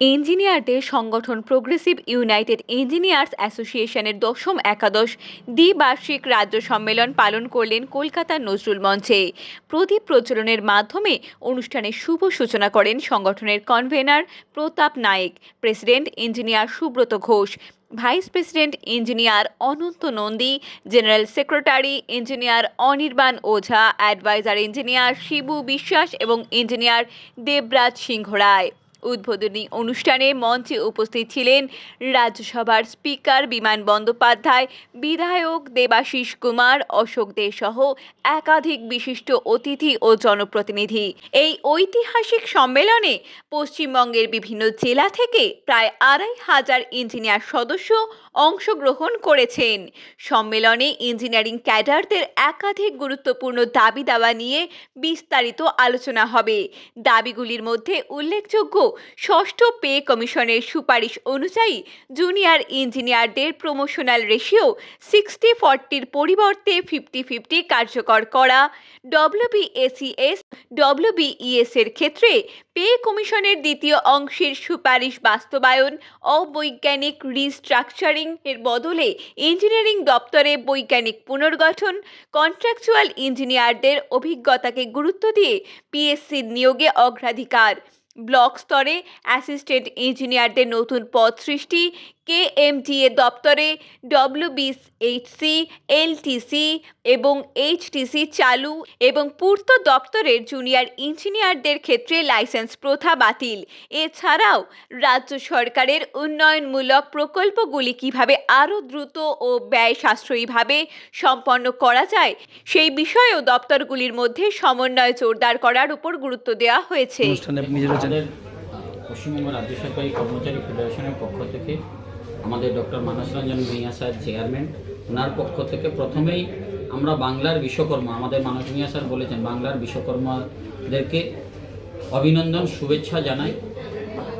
ইঞ্জিনিয়ারদের সংগঠন progressive United engineers অ্যাসোসিয়েশনের দশম একাদশ দ্বিবার্ষিক রাজ্য সম্মেলন পালন করলেন কলকাতার নজরুল মঞ্চে। প্রদীপ প্রচলনের মাধ্যমে অনুষ্ঠানের শুভ সূচনা করেন সংগঠনের convener Pratap Nayek president engineer Subrata Ghosh vice president engineer Ananta Nandi general secretary engineer Anirban Ojha adviser engineer Shibu Biswas এবং ইঞ্জিনিয়ার দেবরাজ সিংহ রায়। উদ্বোধনী অনুষ্ঠানে মঞ্চে উপস্থিত ছিলেন রাজ্যসভার স্পিকার বিমান বন্দ্যোপাধ্যায়, বিধায়ক দেবাশিস কুমার, অশোক দে সহ একাধিক বিশিষ্ট অতিথি ও জনপ্রতিনিধি। এই ঐতিহাসিক সম্মেলনে পশ্চিমবঙ্গের বিভিন্ন জেলা থেকে প্রায় আড়াই হাজার ইঞ্জিনিয়ার সদস্য অংশগ্রহণ করেছেন। সম্মেলনে ইঞ্জিনিয়ারিং ক্যাডারদের একাধিক গুরুত্বপূর্ণ দাবি দাওয়া নিয়ে বিস্তারিত আলোচনা হবে। দাবিগুলির মধ্যে উল্লেখযোগ্য ষষ্ঠ পে কমিশনের সুপারিশ অনুযায়ী জুনিয়র ইঞ্জিনিয়ারদের প্রমোশনাল রেশিও সিক্সটি ফর্টির পরিবর্তে ফিফটি ফিফটি কার্যকর করা। ডব্লিউবিএসিএস ডব্লিউবিইএস এর ক্ষেত্রে পে কমিশনের দ্বিতীয় অংশের সুপারিশ বাস্তবায়ন, অবৈজ্ঞানিক রিস্ট্রাকচারিং এর বদলে ইঞ্জিনিয়ারিং দপ্তরে বৈজ্ঞানিক পুনর্গঠন কন্ট্রাকচুয়াল ইঞ্জিনিয়ারদের অভিজ্ঞতাকে গুরুত্ব দিয়ে পিএসসির নিয়োগে অগ্রাধিকার। ব্লক স্তরে অ্যাসিস্ট্যান্ট ইঞ্জিনিয়ারদের নতুন পদ সৃষ্টি কেএমডিএ দপ্তরে ডব্লিউবিএইচসি এলটিসি এবং এইচটিসি চালু এবং পূর্ত দপ্তরের জুনিয়র ইঞ্জিনিয়ারদের ক্ষেত্রে লাইসেন্স প্রথা বাতিল। এছাড়াও রাজ্য সরকারের উন্নয়নমূলক প্রকল্পগুলি কীভাবে আরও দ্রুত ও ব্যয় সাশ্রয়ীভাবে সম্পন্ন করা যায় সেই বিষয়েও দপ্তরগুলির মধ্যে সমন্বয় জোরদার করার উপর গুরুত্ব দেওয়া হয়েছে। পশ্চিমবঙ্গ রাজ্য সরকারি কর্মচারী ফেডারেশনের পক্ষ থেকে আমাদের doctor Manas Ranjan Bhuiyan sir chairman ওনার পক্ষ থেকে প্রথমেই আমরা বাংলার বিশ্বকর্মা, আমাদের মানস ভূঁইয়া স্যার বলেছেন, বাংলার বিশ্বকর্মাদেরকে অভিনন্দন, শুভেচ্ছা জানাই।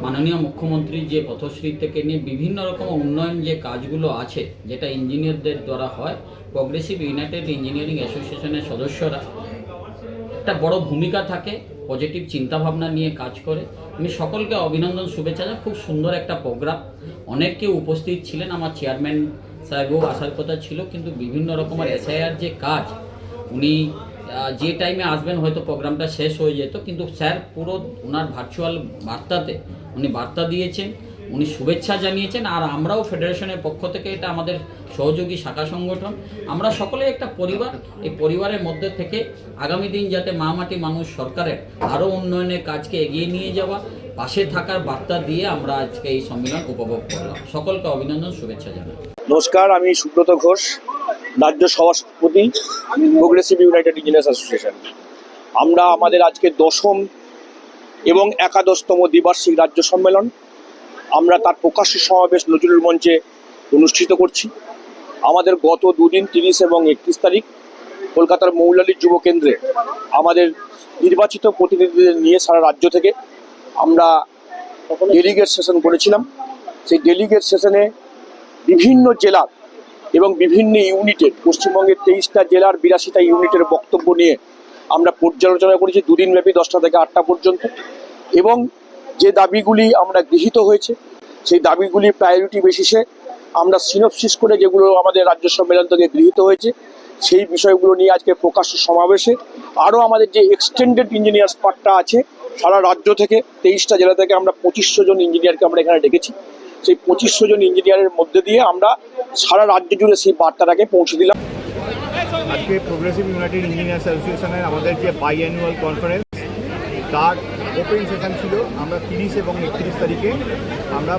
মাননীয় মুখ্যমন্ত্রী যে পথশ্রী থেকে নিয়ে বিভিন্ন রকম উন্নয়ন যে কাজগুলো আছে, যেটা ইঞ্জিনিয়ারদের দ্বারা হয় প্রগ্রেসিভ ইউনাইটেড ইঞ্জিনিয়ারিং অ্যাসোসিয়েশনের সদস্যরা একটা বড় ভূমিকা থাকে পজিটিভ চিন্তাভাবনা নিয়ে কাজ করে। আমি সকলকে অভিনন্দন, শুভেচ্ছা জানাই খুব সুন্দর একটা প্রোগ্রাম অনেকে উপস্থিত ছিলেন, আমার চেয়ারম্যান সাহেবও আসার কথা ছিল, কিন্তু বিভিন্ন রকমের এসআইআর যে কাজ, উনি যে টাইমে আসবেন, হয়তো প্রোগ্রামটা শেষ হয়ে যেত, কিন্তু স্যার পুরো ওনার ভার্চুয়াল বার্তাতে, উনি বার্তা দিয়েছেন। উনি শুভেচ্ছা জানিয়েছেন আর আমরাও ফেডারেশনের পক্ষ থেকে এটা আমাদের সহযোগী শাখা সংগঠন। আমরা সকলে একটা পরিবার, এই পরিবারের মধ্যে থেকে আগামী দিন যাতে মা মাটি মানুষ সরকারের আরও উন্নয়নের কাজকে এগিয়ে নিয়ে যাওয়া, পাশে থাকার বার্তা দিয়ে আমরা আজকে এই সম্মেলন উপভোগ করলাম। সকলকে অভিনন্দন, শুভেচ্ছা জানাই। নমস্কার, আমি সুব্রত ঘোষ, রাজ্য সভাপতি প্রোগ্রেসিভ ইউনাইটেড ইঞ্জিনিয়ার্স অ্যাসোসিয়েশন আমরা আমাদের আজকে দশম এবং একাদশতম দ্বিবার্ষিক রাজ্য সম্মেলন আমরা তার প্রকাশ্য সমাবেশ নজরুল মঞ্চে অনুষ্ঠিত করছি। আমাদের গত দুদিন তিরিশ এবং একত্রিশ তারিখ কলকাতার মৌলালী যুব কেন্দ্রে আমাদের নির্বাচিত প্রতিনিধিদের নিয়ে সারা রাজ্য থেকে আমরা ডেলিগেট সেশন করেছিলাম। সেই ডেলিগেট সেশনে বিভিন্ন জেলার এবং বিভিন্ন ইউনিটের পশ্চিমবঙ্গের তেইশটা জেলার বিরাশিটা ইউনিটের বক্তব্য নিয়ে আমরা পর্যালোচনা করেছি দুদিন ব্যাপী দশটা থেকে আটটা পর্যন্ত। এবং যে দাবিগুলি আমরা গৃহীত হয়েছে, সেই দাবিগুলি প্রায়োরিটি বেসিসে আমরা সিনপসিস করে যেগুলো আমাদের রাজ্য সম্মেলন থেকে গৃহীত হয়েছে, সেই বিষয়গুলো নিয়ে আজকে প্রকাশ্য সমাবেশে আরও আমাদের যে এক্সটেন্ডেড ইঞ্জিনিয়ার্স পার্টটা আছে, সারা রাজ্য থেকে তেইশটা জেলা থেকে আমরা পঁচিশশো জন ইঞ্জিনিয়ারকে আমরা এখানে ডেকেছি। সেই পঁচিশশো জন ইঞ্জিনিয়ারের মধ্যে দিয়ে আমরা সারা রাজ্য জুড়ে সেই বার্তাটাকে পৌঁছে দিলাম। আজকে প্রোগ্রেসিভ ইউনাইটেড ইঞ্জিনিয়ার্স অ্যাসোসিয়েশনের আমাদের যে বাই অ্যানুয়াল কনফারেন্স তার ওপেন সেশন ছিল। আমরা তিরিশ এবং একত্রিশ তারিখে আমরা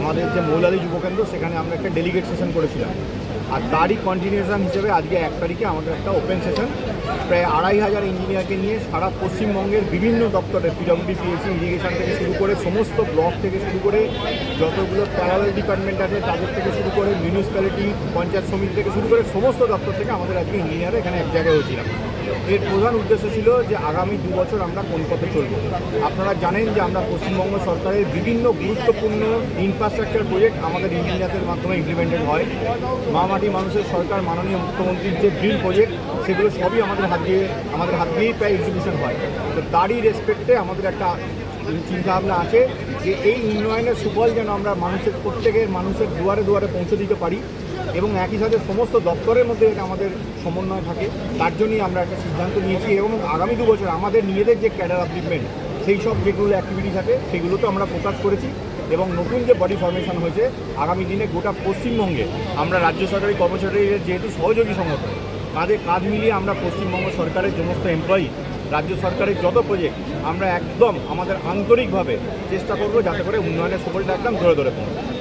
আমাদের যে মৌলালী যুবকেন্দ্র সেখানে আমরা একটা ডেলিগেট সেশন করেছিলাম। আর তারই কন্টিনিউশন হিসেবে আজকে এক তারিখে আমাদের একটা ওপেন সেশন প্রায় আড়াই হাজার ইঞ্জিনিয়ারকে নিয়ে সারা পশ্চিমবঙ্গের বিভিন্ন দপ্তরে পিডব্লিউডি পিএসসি ইরিগেশন থেকে শুরু করে সমস্ত ব্লক থেকে শুরু করে যতগুলো প্যারালাল ডিপার্টমেন্ট আছে, তাদের থেকে শুরু করে মিউনিসিপ্যালিটি পঞ্চায়েত সমিতি থেকে শুরু করে সমস্ত দপ্তর থেকে আমাদের আজকে ইঞ্জিনিয়ার এখানে এক জায়গায় হয়েছিলাম। এর প্রধান উদ্দেশ্য ছিল যে আগামী দু বছর আমরা কোন পথে চলব। আপনারা জানেন যে আমরা পশ্চিমবঙ্গ সরকারের বিভিন্ন গুরুত্বপূর্ণ ইনফ্রাস্ট্রাকচার প্রজেক্ট আমাদের ইঞ্জিনিয়ারদের মাধ্যমে ইমপ্লিমেন্টেড হয়। মা মাটি মানুষের সরকার, মাননীয় মুখ্যমন্ত্রীর যে ড্রিম প্রজেক্ট সেগুলো সবই আমাদের হাত দিয়ে, আমাদের হাত দিয়েই প্রায় এক্সিবিশন হয়। তো তারই রেসপেক্টে আমাদের একটা চিন্তাভাবনা আছে যে এই উন্নয়নের সুফল যেন আমরা মানুষের প্রত্যেকের, মানুষের দুয়ারে দুয়ারে পৌঁছে দিতে পারি। এবং একই সাথে সমস্ত দপ্তরের মধ্যে এটা আমাদের সমন্বয় থাকে। তার জন্যই আমরা একটা সিদ্ধান্ত নিয়েছি এবং আগামী দু বছর আমাদের নিজেদের যে ক্যাডার আপলিপমেন্ট সেই সব যেগুলো অ্যাক্টিভিটি থাকে সেগুলোতে আমরা ফোকাস করেছি এবং নতুন যে বডি ফর্মেশন হয়েছে, আগামী দিনে গোটা পশ্চিমবঙ্গে আমরা রাজ্য সরকারি কর্মচারীদের যেহেতু সহযোগী সংগঠন কাঁধে কাঁধ মিলিয়ে আমরা পশ্চিমবঙ্গ সরকারের সমস্ত এমপ্লয়ি রাজ্য সরকারের যত প্রজেক্ট আমরা একদম আমাদের আন্তরিকভাবে চেষ্টা করব যাতে করে উন্নয়নের সফলটা একদম ধরে ধরে পৌঁছে